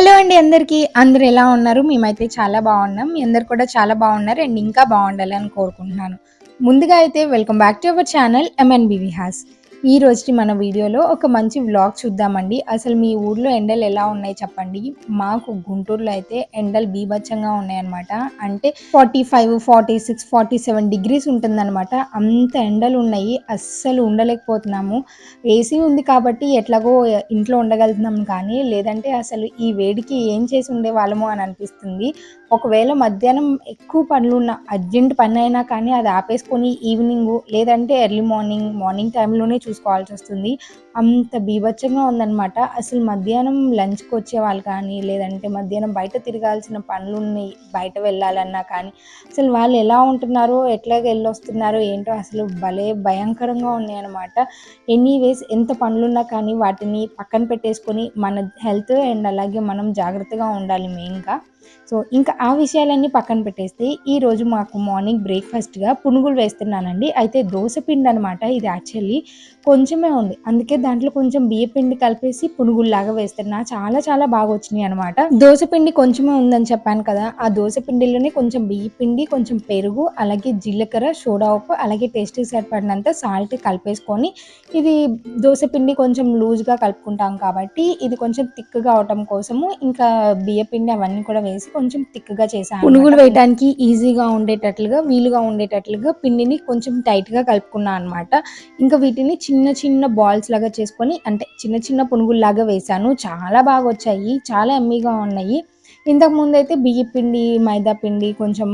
Hello అండి అందరికీ. అందరు ఎలా ఉన్నారు? మేమైతే చాలా బాగున్నాం. మీ అందరు కూడా చాలా బాగున్నారు అండ్ ఇంకా బాగుండాలని కోరుకుంటున్నాను. ముందుగా అయితే welcome back to our channel MNB Vihas ఈ రోజుకి మన వీడియోలో ఒక మంచి వ్లాగ్ చూద్దామండి. అసలు మీ ఊర్లో ఎండలు ఎలా ఉన్నాయి చెప్పండి. మాకు గుంటూరులో అయితే ఎండలు బీభత్సంగా ఉన్నాయన్నమాట. అంటే forty five forty six forty seven degrees ఉంటుందన్నమాట. అంత ఎండలు ఉన్నాయి. అస్సలు ఉండలేకపోతున్నాము. ఏసీ ఉంది కాబట్టి ఎట్లాగో ఇంట్లో ఉండగలుగుతున్నాం కానీ లేదంటే అసలు ఈ వేడికి ఏం చేసి ఉండే వాళ్ళము అని అనిపిస్తుంది. ఒకవేళ మధ్యాహ్నం ఎక్కువ పనులు ఉన్న అర్జెంట్ పని అయినా కానీ అది ఆపేసుకొని ఈవినింగ్ లేదంటే ఎర్లీ మార్నింగ్ మార్నింగ్ టైంలోనే చూసుకోవాల్సి వస్తుంది. అంత బీభత్సంగా ఉందన్నమాట. అసలు మధ్యాహ్నం లంచ్కి వచ్చేవాళ్ళు కానీ లేదంటే మధ్యాహ్నం బయట తిరగాల్సిన పనులు ఉన్నాయి బయట వెళ్ళాలన్నా కానీ అసలు వాళ్ళు ఎలా ఉంటున్నారో ఎట్లాగ వెళ్ళొస్తున్నారో ఏంటో అసలు భలే భయంకరంగా ఉన్నాయి అనమాట ఎనీవేస్ ఎంత పనులున్నా కానీ వాటిని పక్కన పెట్టేసుకొని మన హెల్త్ అండ్ అలాగే మనం జాగ్రత్తగా ఉండాలి మెయిన్గా. సో ఇంకా ఆ విషయాలన్నీ పక్కన పెట్టేస్తే ఈరోజు మాకు మార్నింగ్ బ్రేక్ఫాస్ట్గా పునుగులు వేస్తున్నానండి. అయితే దోశ పిండి అనమాట ఇది యాక్చువల్లీ కొంచెమే ఉంది. అందుకే దాంట్లో కొంచెం బియ్య పిండి కలిపేసి పునుగుల్లాగా నా చాలా చాలా బాగా వచ్చినాయి అనమాట దోశ పిండి కొంచెమే ఉందని చెప్పాను కదా ఆ దోశ పిండిలోనే కొంచెం బియ్య పిండి కొంచెం పెరుగు అలాగే జీలకర్ర సోడా ఉప్పు అలాగే టేస్ట్కి సరిపడినంత సాల్ట్ కలిపేసుకొని ఇది దోశ పిండి కొంచెం లూజ్గా కలుపుకుంటాం కాబట్టి ఇది కొంచెం థిక్గా అవటం కోసము ఇంకా బియ్య పిండి అవన్నీ కూడా వేసి కొంచెం థిక్గా చేశాను పునుగులు వేయడానికి ఈజీగా ఉండేటట్లుగా వీలుగా ఉండేటట్లుగా పిండిని కొంచెం టైట్గా కలుపుకున్నాను అనమాట ఇంకా వీటిని చిన్న చిన్న బాల్స్ లాగా చేసుకొని అంటే చిన్న చిన్న పునుగుల్లాగా వేశాను. చాలా బాగా వచ్చాయి చాలా ఎమ్మీగా ఉన్నాయి. ఇంతకు ముందు అయితే బియ్య పిండి మైదా పిండి కొంచెం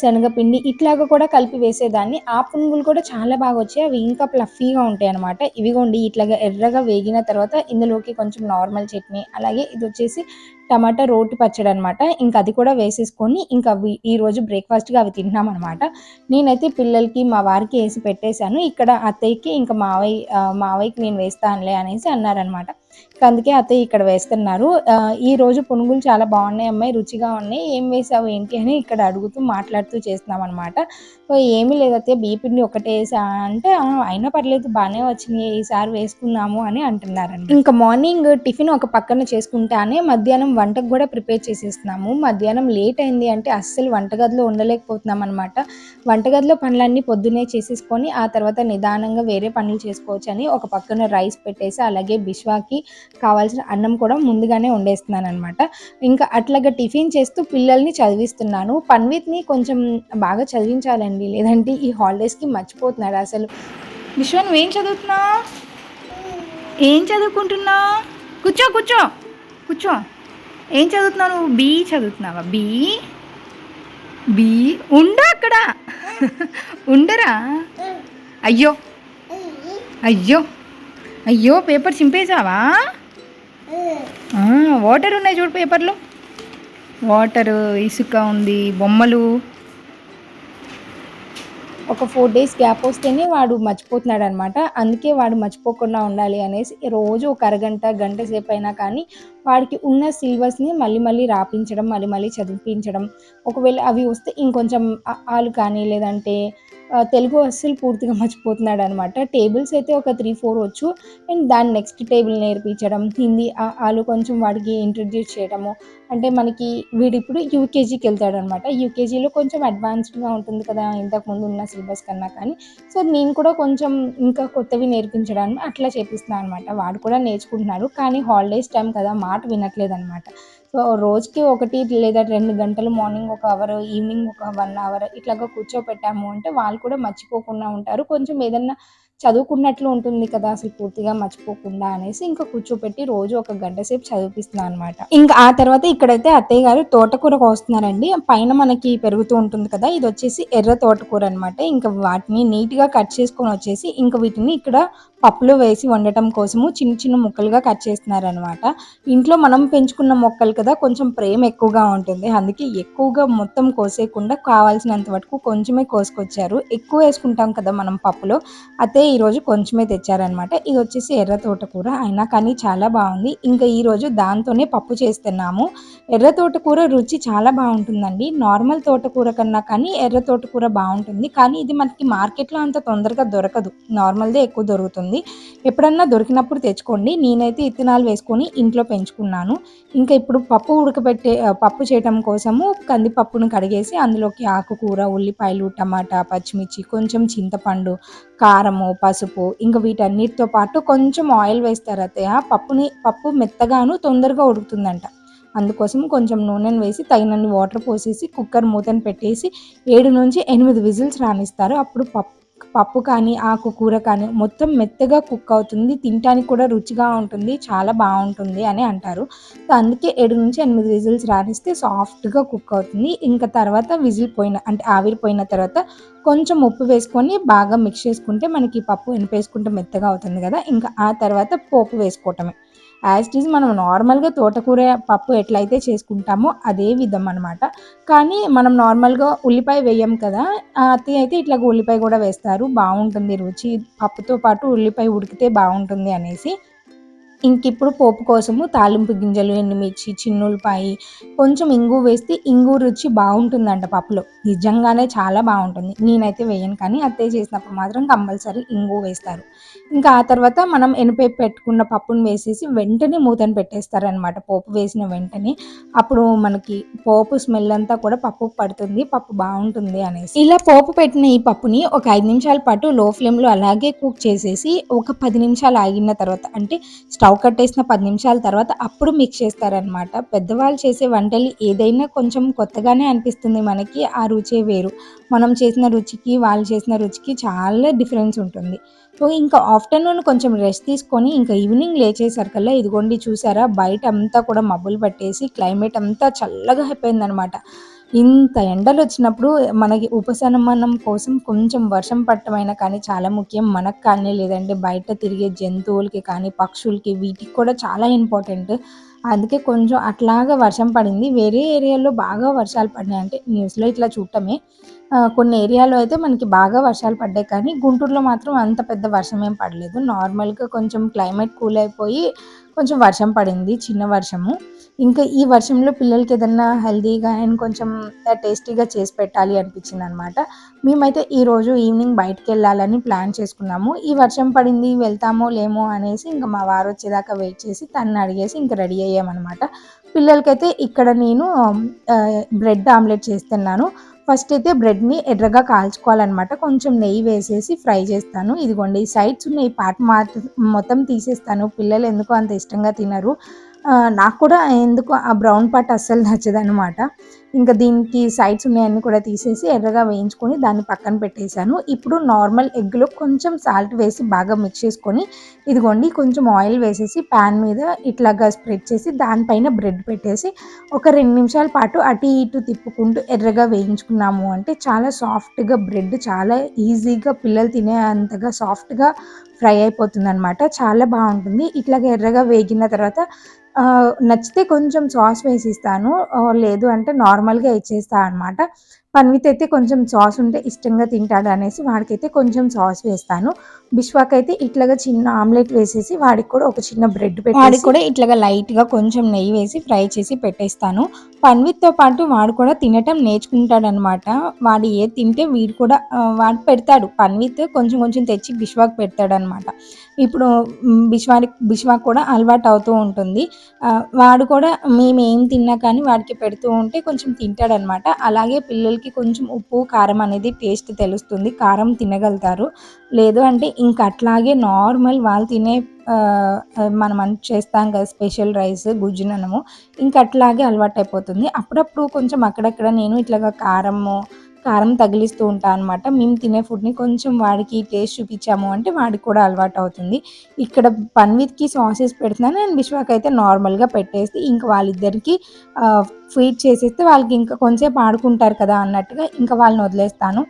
శనగపిండి ఇట్లాగా కూడా కలిపి వేసేదాన్ని. ఆ పునుగులు కూడా చాలా బాగా వచ్చాయి. అవి ఇంకా ప్లఫీగా ఉంటాయి అనమాట ఇవిగోండి ఇట్లాగా ఎర్రగా వేగిన తర్వాత ఇందులోకి కొంచెం నార్మల్ చట్నీ అలాగే ఇది వచ్చేసి టమాటా రోటి పచ్చడి అనమాట ఇంకా అది కూడా వేసేసుకొని ఇంకా ఈరోజు బ్రేక్ఫాస్ట్గా అవి తింటున్నాం అనమాట నేనైతే పిల్లలకి మా వారికి వేసి పెట్టేశాను. ఇక్కడ అత్తయ్యకి ఇంకా మావయ్య మావయ్యకి నేను వేస్తానులే అనేసి అన్నారనమాట అందుకే అత్తయ్య ఇక్కడ వేస్తున్నారు. ఈ రోజు పునుగులు చాలా బాగున్నాయి అమ్మాయి రుచిగా ఉన్నాయి. ఏం వేసావు ఏంటి అని ఇక్కడ అడుగుతూ మాట్లాడుతూ చేస్తున్నాం అనమాట సో ఏమీ లేదు అత్తయ్య బీపిండి ఒకటే వేసా అంటే అయినా పర్లేదు బాగానే వచ్చినాయి ఈసారి వేసుకుందాము అని అంటున్నారండి. ఇంకా మార్నింగ్ టిఫిన్ ఒక పక్కన చేసుకుంటానే మధ్యాహ్నం వంటకు కూడా ప్రిపేర్ చేసేస్తున్నాము. మధ్యాహ్నం లేట్ అయింది అంటే అస్సలు వంటగదిలో ఉండలేకపోతున్నాం అనమాట వంటగదిలో పనులన్నీ పొద్దునే చేసేసుకొని ఆ తర్వాత నిదానంగా వేరే పనులు చేసుకోవచ్చు అని ఒక పక్కన రైస్ పెట్టేసి అలాగే బిశ్వాకి కావాల్సిన అన్నం కూడా ముందుగానే వండేస్తున్నాను అనమాట ఇంకా అట్లాగా టిఫిన్ చేస్తూ పిల్లల్ని చదివిస్తున్నాను. పన్విత్ని కొంచెం బాగా చదివించాలండి. లేదంటే ఈ హాలిడేస్కి మర్చిపోతున్నాడు అసలు. విశ్వ నువ్వేం చదువుతున్నా? ఏం చదువుకుంటున్నా? కూర్చో కూర్చో కూర్చో. ఏం చదువుతున్నావు నువ్వు? బీ చదువుతున్నావా? బీ? బీ? ఉండు అక్కడ. ఉండరా? అయ్యో. అయ్యో. అయ్యో పేపర్ చింపేశావా? వాటర్ ఉన్నాయి చూడు పేపర్లో. వాటరు ఇసుక ఉంది బొమ్మలు. ఒక ఫోర్ డేస్ గ్యాప్ వస్తేనే వాడు మర్చిపోతున్నాడు అనమాట అందుకే వాడు మర్చిపోకుండా ఉండాలి అనేసి రోజు ఒక అరగంట గంట సేపు అయినా కానీ వాడికి ఉన్న సిలబస్ని మళ్ళీ మళ్ళీ రాపించడం మళ్ళీ మళ్ళీ చదివించడం ఒకవేళ అవి వస్తే ఇంకొంచెం ఆలు కానీ లేదంటే తెలుగు అస్సలు పూర్తిగా మర్చిపోతున్నాడు అనమాట టేబుల్స్ అయితే ఒక త్రీ ఫోర్ వచ్చు. అండ్ దాని నెక్స్ట్ టేబుల్ నేర్పించడం హిందీ వాళ్ళు కొంచెం వాడికి ఇంట్రడ్యూస్ చేయడము. అంటే మనకి వీడు ఇప్పుడు యూకేజీకి వెళ్తాడు అనమాట యూకేజీలో కొంచెం అడ్వాన్స్డ్గా ఉంటుంది కదా ఇంతకుముందు ఉన్న సిలబస్ కన్నా కానీ. సో నేను కూడా కొంచెం ఇంకా కొత్తవి నేర్పించడానికి అట్లా చేపిస్తున్నాను అనమాట వాడు కూడా నేర్చుకుంటున్నాడు. కానీ హాలిడేస్ టైం కదా మాట వినట్లేదు అనమాట సో రోజుకి ఒకటి లేదా రెండు గంటలు మార్నింగ్ ఒక అవర్ ఈవినింగ్ ఒక వన్ అవర్ ఇట్లాగా కూర్చోపెట్టాము అంటే వాళ్ళు కూడా మర్చిపోకుండా ఉంటారు. కొంచెం ఏదన్నా చదువుకున్నట్లు ఉంటుంది కదా అసలు పూర్తిగా మర్చిపోకుండా అనేసి ఇంకా కూర్చోపెట్టి రోజు ఒక గంట సేపు చదివిపిస్తున్నాను అనమాట ఇంకా ఆ తర్వాత ఇక్కడైతే అత్తయ్య గారు తోటకూర కోస్తున్నారండి. పైన మనకి పెరుగుతూ ఉంటుంది కదా ఇది వచ్చేసి ఎర్ర తోటకూర అనమాట ఇంకా వాటిని నీట్గా కట్ చేసుకొని వచ్చేసి ఇంకా వీటిని ఇక్కడ పప్పులో వేసి వండటం కోసము చిన్న చిన్న ముక్కలుగా కట్ చేస్తున్నారనమాట ఇంట్లో మనం పెంచుకున్న మొక్కలు కదా కొంచెం ప్రేమ ఎక్కువగా ఉంటుంది. అందుకే ఎక్కువగా మొత్తం కోసేయకుండా కావాల్సినంత వరకు కొంచెమే కోసుకొచ్చారు. ఎక్కువ వేసుకుంటాం కదా మనం పప్పులో. అయితే ఈరోజు కొంచెమే తెచ్చారనమాట. ఇది వచ్చేసి ఎర్ర తోటకూర అయినా కానీ చాలా బాగుంది. ఇంకా ఈరోజు దాంతోనే పప్పు చేస్తున్నాము. ఎర్ర తోటకూర రుచి చాలా బాగుంటుందండి. నార్మల్ తోటకూర కన్నా కానీ ఎర్ర తోటకూర బాగుంటుంది. కానీ ఇది మనకి మార్కెట్లో అంత తొందరగా దొరకదు. నార్మల్దే ఎక్కువ దొరుకుతుంది. ఎప్పుడన్నా దొరికినప్పుడు తెచ్చుకోండి. నేనైతే ఇత్తనాలు వేసుకొని ఇంట్లో పెంచుకున్నాను. ఇంకా ఇప్పుడు పప్పు ఉడకబెట్టే పప్పు చేయటం కోసము కందిపప్పును కడిగేసి అందులోకి ఆకుకూర ఉల్లిపాయలు టమాటా పచ్చిమిర్చి కొంచెం చింతపండు కారము పసుపు ఇంకా వీటన్నిటితో పాటు కొంచెం ఆయిల్ వేస్తారు అత్తయ్య. పప్పుని పప్పు మెత్తగాను తొందరగా ఉడుకుతుందంట. అందుకోసం కొంచెం నూనెను వేసి తగినన్ని వాటర్ పోసేసి కుక్కర్ మూతను పెట్టేసి ఏడు నుంచి ఎనిమిది విజిల్స్ రానిస్తారు. అప్పుడు పప్పు పప్పు కానీ ఆకుకూర కానీ మొత్తం మెత్తగా కుక్ అవుతుంది. తినటానికి కూడా రుచిగా ఉంటుంది చాలా బాగుంటుంది అని అంటారు. సో అందుకే ఏడు నుంచి ఎనిమిది విజిల్స్ రానిస్తే సాఫ్ట్గా కుక్ అవుతుంది. ఇంకా తర్వాత విజిల్ పోయిన అంటే ఆవిరిపోయిన తర్వాత కొంచెం ఉప్పు వేసుకొని బాగా మిక్స్ చేసుకుంటే మనకి పప్పు ఎనిపేసుకుంటే మెత్తగా అవుతుంది కదా. ఇంకా ఆ తర్వాత పోపు వేసుకోవటమే. యాజ్ ఇట్ ఈజ్ మనం నార్మల్గా తోటకూర పప్పు ఎట్లయితే చేసుకుంటామో అదే విధం అనమాట కానీ మనం నార్మల్గా ఉల్లిపాయ వేయం కదా అతి అయితే ఇట్లా ఉల్లిపాయ కూడా వేస్తారు. బాగుంటుంది రుచి. పప్పుతో పాటు ఉల్లిపాయ ఉడికితే బాగుంటుంది అనేసి. ఇంక ఇప్పుడు పోపు కోసము తాలింపు గింజలు ఎండుమిర్చి చిన్నులపాయి కొంచెం ఇంగు వేస్తే ఇంగు రుచి బాగుంటుందంట పప్పులో. నిజంగానే చాలా బాగుంటుంది. నేనైతే వేయను కానీ అత్తయ్య చేసినప్పుడు మాత్రం కంపల్సరీ ఇంగు వేస్తారు. ఇంకా ఆ తర్వాత మనం ఎనిపే పెట్టుకున్న పప్పును వేసేసి వెంటనే మూతను పెట్టేస్తారనమాట పోపు వేసిన వెంటనే అప్పుడు మనకి పోపు స్మెల్ అంతా కూడా పప్పు పడుతుంది పప్పు బాగుంటుంది అనేసి. ఇలా పోపు పెట్టిన ఈ పప్పుని ఒక ఐదు నిమిషాల పాటు లో ఫ్లేమ్లో అలాగే కుక్ చేసేసి ఒక పది నిమిషాలు ఆగిన తర్వాత అంటే స్టవ్ స్టవ్ కట్టేసిన పది నిమిషాల తర్వాత అప్పుడు మిక్స్ చేస్తారనమాట పెద్దవాళ్ళు చేసే వంటలు ఏదైనా కొంచెం కొత్తగానే అనిపిస్తుంది మనకి ఆ రుచే వేరు. మనం చేసిన రుచికి వాళ్ళు చేసిన రుచికి చాలా డిఫరెన్స్ ఉంటుంది. సో ఇంకా ఆఫ్టర్నూన్ కొంచెం రెస్ట్ తీసుకొని ఇంకా ఈవినింగ్ లేచేసరికల్లా ఇదిగోండి చూసారా బయట అంతా కూడా మబ్బులు పట్టేసి క్లైమేట్ అంతా చల్లగా అయిపోయిందనమాట. ఇంత ఎండలు వచ్చినప్పుడు మనకి ఉపశమనం కోసం కొంచెం వర్షం పట్టమైనా కానీ చాలా ముఖ్యం మనకు కానీ లేదంటే బయట తిరిగే జంతువులకి కానీ పక్షులకి వీటికి కూడా చాలా ఇంపార్టెంట్. అందుకే కొంచెం అట్లాగా వర్షం పడింది. వేరే ఏరియాలో బాగా వర్షాలు పడినాయి. అంటే న్యూస్లో ఇట్లా చూడటమే. కొన్ని ఏరియాలో అయితే మనకి బాగా వర్షాలు పడ్డాయి. కానీ గుంటూరులో మాత్రం అంత పెద్ద వర్షం ఏం పడలేదు. నార్మల్గా కొంచెం క్లైమేట్ కూల్ అయిపోయి కొంచెం వర్షం పడింది చిన్న వర్షము. ఇంకా ఈ వర్షంలో పిల్లలకి ఏదన్నా హెల్దీగా అండ్ కొంచెం టేస్టీగా చేసి పెట్టాలి అనిపించింది అనమాట మేమైతే ఈరోజు ఈవినింగ్ బయటకు వెళ్ళాలని ప్లాన్ చేసుకున్నాము. ఈ వర్షం పడింది వెళ్తామో లేమో అనేసి ఇంకా మా వారు వచ్చేదాకా వెయిట్ చేసి తనని అడిగేసి ఇంకా రెడీ అయ్యామన్నమాట పిల్లలకైతే ఇక్కడ నేను బ్రెడ్ ఆమ్లెట్ చేస్తున్నాను ఫస్ట్ అయితే బ్రెడ్ని ఎర్రగా కాల్చుకోవాలన్నమాట. కొంచెం నెయ్యి వేసేసి ఫ్రై చేస్తాను. ఇదిగోండి సైడ్స్ ఉన్న ఈ పార్ట్ మొత్తం తీసేస్తాను. పిల్లలు ఎందుకో అంత ఇష్టంగా తినరు. నాకు కూడా ఎందుకు ఆ బ్రౌన్ పార్ట్ అస్సలు నచ్చదనమాట ఇంకా దీనికి సైడ్స్ ఉన్నాయన్నీ కూడా తీసేసి ఎర్రగా వేయించుకొని దాన్ని పక్కన పెట్టేశాను. ఇప్పుడు నార్మల్ ఎగ్లో కొంచెం సాల్ట్ వేసి బాగా మిక్స్ చేసుకొని ఇదిగోండి కొంచెం ఆయిల్ వేసేసి ప్యాన్ మీద ఇట్లాగా స్ప్రెడ్ చేసి దానిపైన బ్రెడ్ పెట్టేసి ఒక రెండు నిమిషాల పాటు అటు ఇటు తిప్పుకుంటూ ఎర్రగా వేయించుకున్నాము అంటే చాలా సాఫ్ట్గా బ్రెడ్ చాలా ఈజీగా పిల్లలు తినే అంతగా సాఫ్ట్గా ఫ్రై అయిపోతుంది అనమాట చాలా బాగుంటుంది. ఇట్లాగ ఎర్రగా వేగిన తర్వాత నచ్చితే కొంచెం సాస్ వేసి ఇస్తాను లేదు అంటే నార్మల్గా ఇచ్చేస్తాను అనమాట పన్విత్ అయితే కొంచెం సాస్ ఉంటే ఇష్టంగా తింటాడు అనేసి వాడికైతే కొంచెం సాస్ వేస్తాను. బిశ్వాక్ అయితే ఇట్లాగా చిన్న ఆమ్లెట్ వేసేసి వాడికి కూడా ఒక చిన్న బ్రెడ్ పెట్టి వాడికి కూడా ఇట్లాగా లైట్గా కొంచెం నెయ్యి వేసి ఫ్రై చేసి పెట్టేస్తాను. పన్విత్తో పాటు వాడు కూడా తినటం నేర్చుకుంటాడనమాట. వాడు ఏ తింటే వీడు కూడా వాడు పెడతాడు. పన్విత్ కొంచెం కొంచెం తెచ్చి బిశ్వాక్ పెడతాడనమాట. ఇప్పుడు బిశ్వాకి బిశ్వాక్ కూడా అలవాటు అవుతూ ఉంటుంది. వాడు కూడా మేము ఏం తిన్నా కానీ వాడికి పెడుతూ ఉంటే కొంచెం తింటాడనమాట. అలాగే పిల్లలకి కొంచెం ఉప్పు కారం అనేది టేస్ట్ తెలుస్తుంది. కారం తినగలుగుతారు. లేదు అంటే ఇంక అట్లాగే నార్మల్ వాళ్ళు తినే మనం చేస్తాం కదా స్పెషల్ రైస్ గుజ్జునము ఇంక అట్లాగే అలవాటు అయిపోతుంది అప్పుడప్పుడు కొంచెం అక్కడక్కడ నేను ఇట్లాగా కారము కారం తగిలిస్తూ ఉంటాను అనమాట మేము తినే ఫుడ్ని కొంచెం వాడికి టేస్ట్ చూపించాము అంటే వాడికి కూడా అలవాటు అవుతుంది ఇక్కడ పన్విత్కి సాసెస్ పెడుతున్నాను. అండ్ విశ్వాక్ అయితే నార్మల్గా పెట్టేసి ఇంకా వాళ్ళిద్దరికి ఫీడ్ చేసేస్తే వాళ్ళకి ఇంకా కొంచెంసేపు ఆడుకుంటారు కదా అన్నట్టుగా ఇంకా వాళ్ళని వదిలేస్తాను.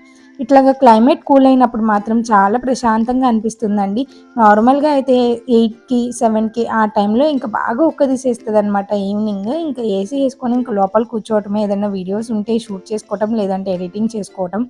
ఇట్లాగా క్లైమేట్ కూల్ అయినప్పుడు మాత్రం చాలా ప్రశాంతంగా అనిపిస్తుందండి. నార్మల్గా అయితే ఎయిట్కి సెవెన్కి ఆ టైంలో ఇంకా బాగా ఒక్క తీసేస్తుంది అనమాట ఈవినింగ్. ఇంకా ఏసీ వేసుకొని ఇంకా లోపల కూర్చోవటమే ఏదైనా వీడియోస్ ఉంటే షూట్ చేసుకోవటం లేదంటే ఎడిటింగ్ చేసుకోవటం.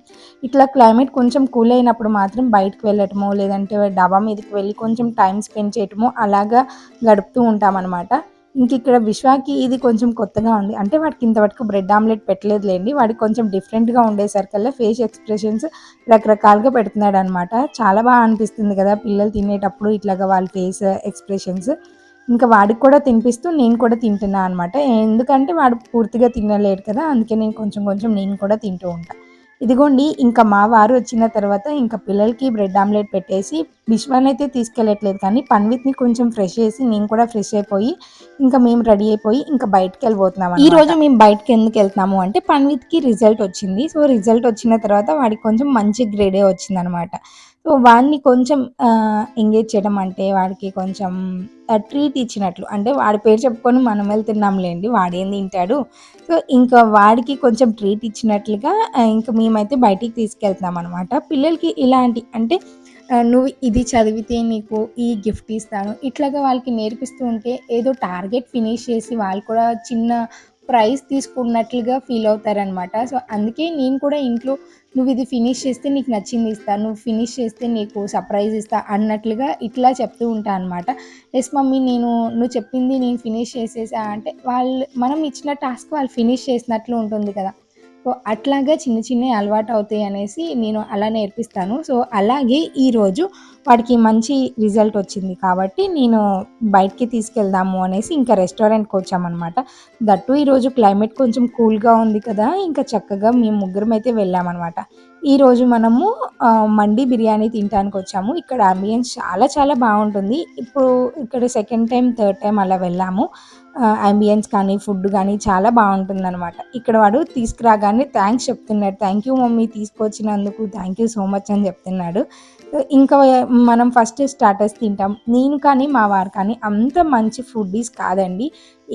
ఇట్లా క్లైమేట్ కొంచెం కూల్ అయినప్పుడు మాత్రం బయటకు వెళ్ళటము లేదంటే డాబా మీదకి వెళ్ళి కొంచెం టైం స్పెండ్ చేయటము అలాగా గడుపుతూ ఉంటామన్నమాట. ఇంక ఇక్కడ విశ్వాకి ఇది కొంచెం కొత్తగా ఉంది. అంటే వాడికి ఇంతవరకు బ్రెడ్ ఆమ్లెట్ పెట్టలేదులేండి వాడికి కొంచెం డిఫరెంట్గా ఉండేసరికల్లా ఫేస్ ఎక్స్ప్రెషన్స్ రకరకాలుగా పెడుతున్నాడు అనమాట చాలా బాగా అనిపిస్తుంది కదా పిల్లలు తినేటప్పుడు ఇట్లాగా వాళ్ళ ఫేస్ ఎక్స్ప్రెషన్స్ ఇంకా వాడికి కూడా తినిపిస్తూ నేను కూడా తింటున్నా అనమాట ఎందుకంటే వాడు పూర్తిగా తినలేడు కదా. అందుకే నేను కొంచెం కొంచెం నేను కూడా తింటూ ఉంటాను ఇదిగోండి ఇంకా మా వారు వచ్చిన తర్వాత ఇంకా పిల్లలకి బ్రెడ్ ఆమ్లెట్ పెట్టేసి విశ్వాన్ అయితే తీసుకెళ్ళట్లేదు కానీ పన్విత్ని కొంచెం ఫ్రెష్ చేసి నేను కూడా ఫ్రెష్ అయిపోయి ఇంకా మేము రెడీ అయిపోయి ఇంకా బయటకు వెళ్ళిపోతున్నాం ఈ రోజు మేము బయటకు ఎందుకు వెళ్తున్నాము అంటే పన్విత్కి రిజల్ట్ వచ్చింది. సో రిజల్ట్ వచ్చిన తర్వాత వాడికి కొంచెం మంచి గ్రేడే వచ్చిందనమాట సో వాడిని కొంచెం ఎంగేజ్ చేయడం అంటే వాడికి కొంచెం ట్రీట్ ఇచ్చినట్లు. అంటే వాడి పేరు చెప్పుకొని మనం వెళ్తున్నాంలేండి వాడేం తింటాడు. సో ఇంకా వాడికి కొంచెం ట్రీట్ ఇచ్చినట్లుగా ఇంకా మేమైతే బయటికి తీసుకెళ్తున్నాం అనమాట పిల్లలకి ఇలాంటి అంటే నువ్వు ఇది చదివితే నీకు ఈ గిఫ్ట్ ఇస్తాను. ఇట్లాగా వాళ్ళకి నేర్పిస్తూ ఉంటే ఏదో టార్గెట్ ఫినిష్ చేసి వాళ్ళు కూడా చిన్న ప్రైజ్ తీసుకున్నట్లుగా ఫీల్ అవుతారనమాట సో అందుకే నేను కూడా ఇంట్లో నువ్వు ఇది ఫినిష్ చేస్తే నీకు నచ్చింది ఇస్తా నువ్వు ఫినిష్ చేస్తే నీకు సర్ప్రైజ్ ఇస్తా అన్నట్లుగా ఇట్లా చెప్తూ ఉంటాను అనమాట ఎస్ మమ్మీ నేను నువ్వు చెప్పింది నేను ఫినిష్ చేసేసా అంటే వాళ్ళు మనం ఇచ్చిన టాస్క్ వాళ్ళు ఫినిష్ చేసినట్లు ఉంటుంది కదా. సో అట్లాగా చిన్న చిన్న అలవాటు అవుతాయి అనేసి నేను అలా నేర్పిస్తాను. సో అలాగే ఈరోజు వాడికి మంచి రిజల్ట్ వచ్చింది కాబట్టి నేను బయటికి తీసుకెళ్దాము అనేసి ఇంకా రెస్టారెంట్కి వచ్చామన్నమాట. దట్టు ఈరోజు క్లైమేట్ కొంచెం కూల్గా ఉంది కదా ఇంకా చక్కగా మేము ముగ్గురం అయితే వెళ్ళామన్నమాట. ఈరోజు మనము మండి బిర్యానీ తినడానికి వచ్చాము. ఇక్కడ అంబియన్స్ చాలా చాలా బాగుంటుంది. ఇప్పుడు ఇక్కడ సెకండ్ టైం థర్డ్ టైం అలా వెళ్ళాము. అంబియన్స్ కానీ ఫుడ్ కానీ చాలా బాగుంటుంది అనమాట ఇక్కడ వాడు తీసుకురాగానే థ్యాంక్స్ చెప్తున్నాడు. థ్యాంక్ యూ మమ్మీ తీసుకొచ్చినందుకు థ్యాంక్ యూ సో మచ్ అని చెప్తున్నాడు. ఇంకా మనం ఫస్ట్ స్టార్టర్స్ తింటాం. నేను కానీ మా వారు కానీ అంత మంచి ఫుడ్డీస్ కాదండి.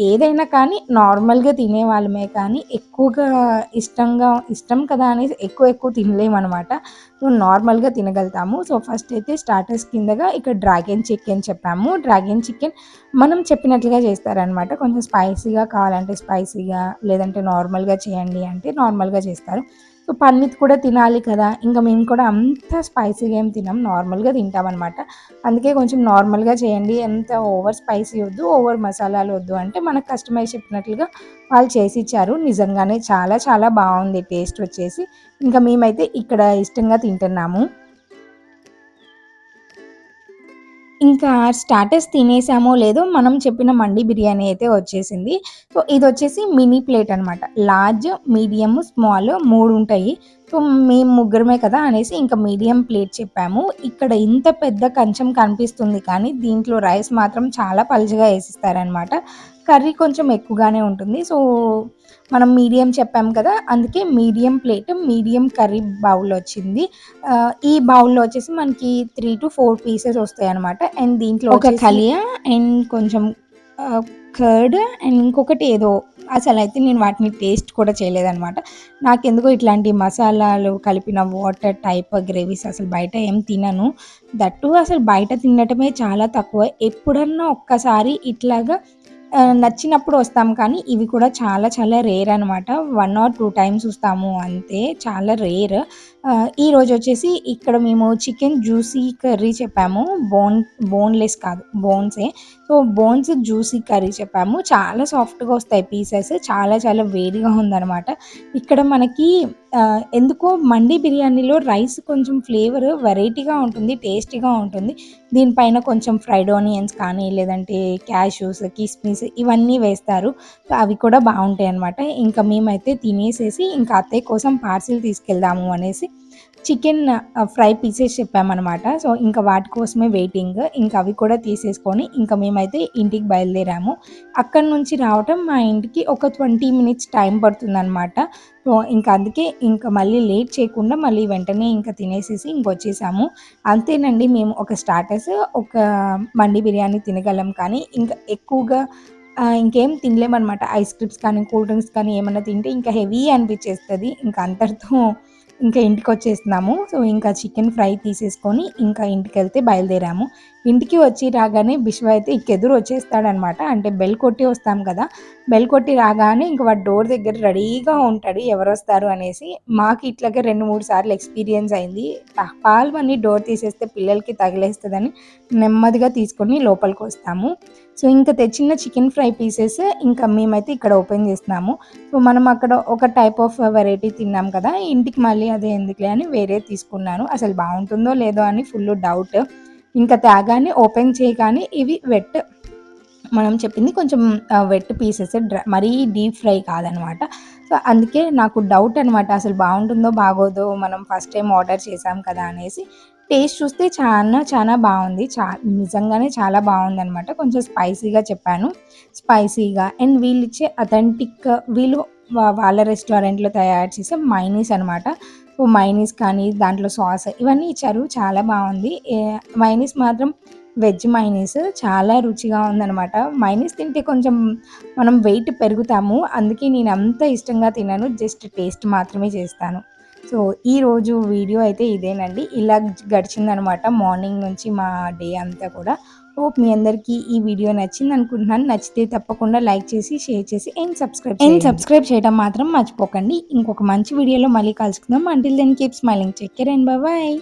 ఏదైనా కానీ నార్మల్గా తినే వాళ్ళమే కానీ ఎక్కువగా ఇష్టంగా ఇష్టం కదా అనేసి ఎక్కువ ఎక్కువ తినలేమన్నమాట సో నార్మల్గా తినగలుగుతాము. సో ఫస్ట్ అయితే స్టార్టర్స్ కిందగా ఇక్కడ డ్రాగన్ చికెన్ చెప్పాము. డ్రాగన్ చికెన్ మనం చెప్పినట్లుగా చేస్తారనమాట. కొంచెం స్పైసీగా కావాలంటే స్పైసీగా లేదంటే నార్మల్గా చేయండి అంటే నార్మల్గా చేస్తారు. సో పన్నీర్ కూడా తినాలి కదా. ఇంకా మేము కూడా అంత స్పైసీగా ఏం తినాం. నార్మల్గా తింటామన్నమాట అందుకే కొంచెం నార్మల్గా చేయండి. ఎంత ఓవర్ స్పైసీ వద్దు ఓవర్ మసాలాలు వద్దు అంటే మనకు కస్టమైజ్ చెప్పినట్లుగా వాళ్ళు చేసి ఇచ్చారు. నిజంగానే చాలా చాలా బాగుంది. టేస్ట్ వచ్చేసి. ఇంకా మేమైతే ఇక్కడ ఇష్టంగా తింటున్నాము. ఇంకా స్టార్టర్స్ తినేసామో లేదో మనం చెప్పిన మండి బిర్యానీ అయితే వచ్చేసింది. సో ఇది వచ్చేసి మినీ ప్లేట్ అనమాట లార్జ్ మీడియం స్మాల్ మూడు ఉంటాయి. సో మేము ముగ్గురమే కదా అనేసి ఇంకా మీడియం ప్లేట్ చెప్పాము. ఇక్కడ ఇంత పెద్ద కంచం కనిపిస్తుంది కానీ దీంట్లో రైస్ మాత్రం చాలా పలుచగా వేసిస్తారనమాట కర్రీ కొంచెం ఎక్కువగానే ఉంటుంది. సో మనం మీడియం చెప్పాం కదా అందుకే medium plate medium curry bowl వచ్చింది. ఈ బౌల్లో వచ్చేసి మనకి త్రీ టు ఫోర్ పీసెస్ వస్తాయి అనమాట అండ్ దీంట్లో ఒక కలియా అండ్ కొంచెం కర్డ్ అండ్ ఇంకొకటి ఏదో అసలు అయితే నేను వాటిని టేస్ట్ కూడా చేయలేదన్నమాట. నాకెందుకో ఇట్లాంటి మసాలాలు కలిపిన వాటర్ టైప్ గ్రేవీస్ అసలు బయట ఏం తినను. దట్టు అసలు బయట తినటమే చాలా తక్కువ. ఎప్పుడన్నా ఒక్కసారి ఇట్లాగా నచ్చినప్పుడు వస్తాం కానీ ఇవి కూడా చాలా చాలా రేర్ అనమాట వన్ ఆర్ టూ టైమ్స్ వస్తాము అంతే చాలా రేర్ ఈరోజు వచ్చేసి ఇక్కడ మేము చికెన్ జ్యూసీ కర్రీ చెప్పాము. బోన్ బోన్లెస్ కాదు బోన్సే సో బోన్స్ జ్యూసీ కర్రీ చెప్పాము. చాలా సాఫ్ట్గా వస్తాయి పీసెస్ చాలా చాలా వేడిగా ఉందనమాట ఇక్కడ మనకి ఎందుకో మండి బిర్యానీలో రైస్ కొంచెం ఫ్లేవర్ వెరైటీగా ఉంటుంది టేస్టీగా ఉంటుంది. దీనిపైన కొంచెం ఫ్రైడ్ ఆనియన్స్ కానీ లేదంటే క్యాషూస్ కిస్మిస్ ఇవన్నీ వేస్తారు. అవి కూడా బాగుంటాయి అనమాట ఇంకా మేమైతే తినేసేసి ఇంకా అత్తయ్య కోసం పార్సిల్ తీసుకెళ్దాము అనేసి చికెన్ ఫ్రై పీసెస్ చెప్పామన్నమాట. సో ఇంకా వాటి కోసమే వెయిటింగ్. ఇంకా అవి కూడా తీసేసుకొని ఇంకా మేమైతే ఇంటికి బయలుదేరాము. అక్కడి నుంచి రావటం మా ఇంటికి ఒక ట్వంటీ మినిట్స్ టైం పడుతుందన్నమాట. సో ఇంకా అందుకే ఇంకా మళ్ళీ లేట్ చేయకుండా మళ్ళీ వెంటనే ఇంకా తినేసేసి ఇంకొచ్చేసాము అంతేనండి మేము ఒక స్టార్టర్స్ ఒక మండి బిర్యానీ తినగలం. కానీ ఇంకా ఎక్కువగా ఇంకేం తినలేమన్నమాట. ఐస్ క్రీమ్స్ కానీ కూల్ డ్రింక్స్ కానీ ఏమైనా తింటే ఇంకా హెవీ అనిపించేస్తుంది. ఇంకా అంతటితో ఇంకా ఇంటికి వచ్చేస్తున్నాము సో ఇంకా చికెన్ ఫ్రై తీసేసుకొని ఇంకా ఇంటికి వెళ్తే బయలుదేరాము. ఇంటికి వచ్చి రాగానే బిశ్వ అయితే ఇక ఎదురు వచ్చేస్తాడనమాట. అంటే బెల్ కొట్టి వస్తాం కదా. బెల్ కొట్టి రాగానే ఇంకా వాడు డోర్ దగ్గర రెడీగా ఉంటాడు. ఎవరు వస్తారు అనేసి మాకు ఇట్లాగే రెండు మూడు సార్లు ఎక్స్పీరియన్స్ అయింది. పాలు అని డోర్ తీసేస్తే పిల్లలకి తగిలేస్తుందని నెమ్మదిగా తీసుకొని లోపలికి వస్తాము. సో ఇంకా తెచ్చిన చికెన్ ఫ్రై పీసెస్ ఇంకా మేమైతే ఇక్కడ ఓపెన్ చేస్తున్నాము. సో మనం అక్కడ ఒక టైప్ ఆఫ్ వెరైటీ తిన్నాం కదా ఇంటికి మళ్ళీ అదే ఎందుకులే అని వేరే తీసుకున్నాను. అసలు బాగుంటుందో లేదో అని ఫుల్ డౌట్. ఇంకా తేగానే ఓపెన్ చేయగానే ఇవి వెట్ మనం చెప్పింది కొంచెం వెట్ పీసెస్ మరీ డీప్ ఫ్రై కాదనమాట. సో అందుకే నాకు డౌట్ అనమాట అసలు బాగుంటుందో బాగోదో మనం ఫస్ట్ టైం ఆర్డర్ చేసాం కదా అనేసి. టేస్ట్ చూస్తే చాలా చాలా బాగుంది. చా నిజంగానే చాలా బాగుంది అనమాట కొంచెం స్పైసీగా చెప్పాను. స్పైసీగా. అండ్ వీళ్ళు ఇచ్చే అథెంటిక్ వీళ్ళు వాళ్ళ రెస్టారెంట్లో తయారు చేసే మైనీస్ అనమాట సో మైనీస్ కానీ దాంట్లో సాస్ ఇవన్నీ ఇచ్చారు. చాలా బాగుంది. మైనీస్ మాత్రం వెజ్ మైనీస్. చాలా రుచిగా ఉందనమాట మైనీస్ తింటే కొంచెం మనం వెయిట్ పెరుగుతాము. అందుకే నేను అంత ఇష్టంగా తినను. జస్ట్ టేస్ట్ మాత్రమే చేస్తాను. సో ఈరోజు వీడియో అయితే ఇదేనండి. ఇలా గడిచిందనమాట మార్నింగ్ నుంచి మా డే అంతా కూడా. హోప్ మీ అందరికీ ఈ వీడియో నచ్చింది అనుకుంటున్నాను నచ్చితే తప్పకుండా లైక్ చేసి షేర్ చేసి అండ్ సబ్స్క్రైబ్ అండ్ సబ్స్క్రైబ్ చేయడం మాత్రం మర్చిపోకండి. ఇంకొక మంచి వీడియోలో మళ్ళీ కలుసుకుందాం. Until then keep smiling take care and bye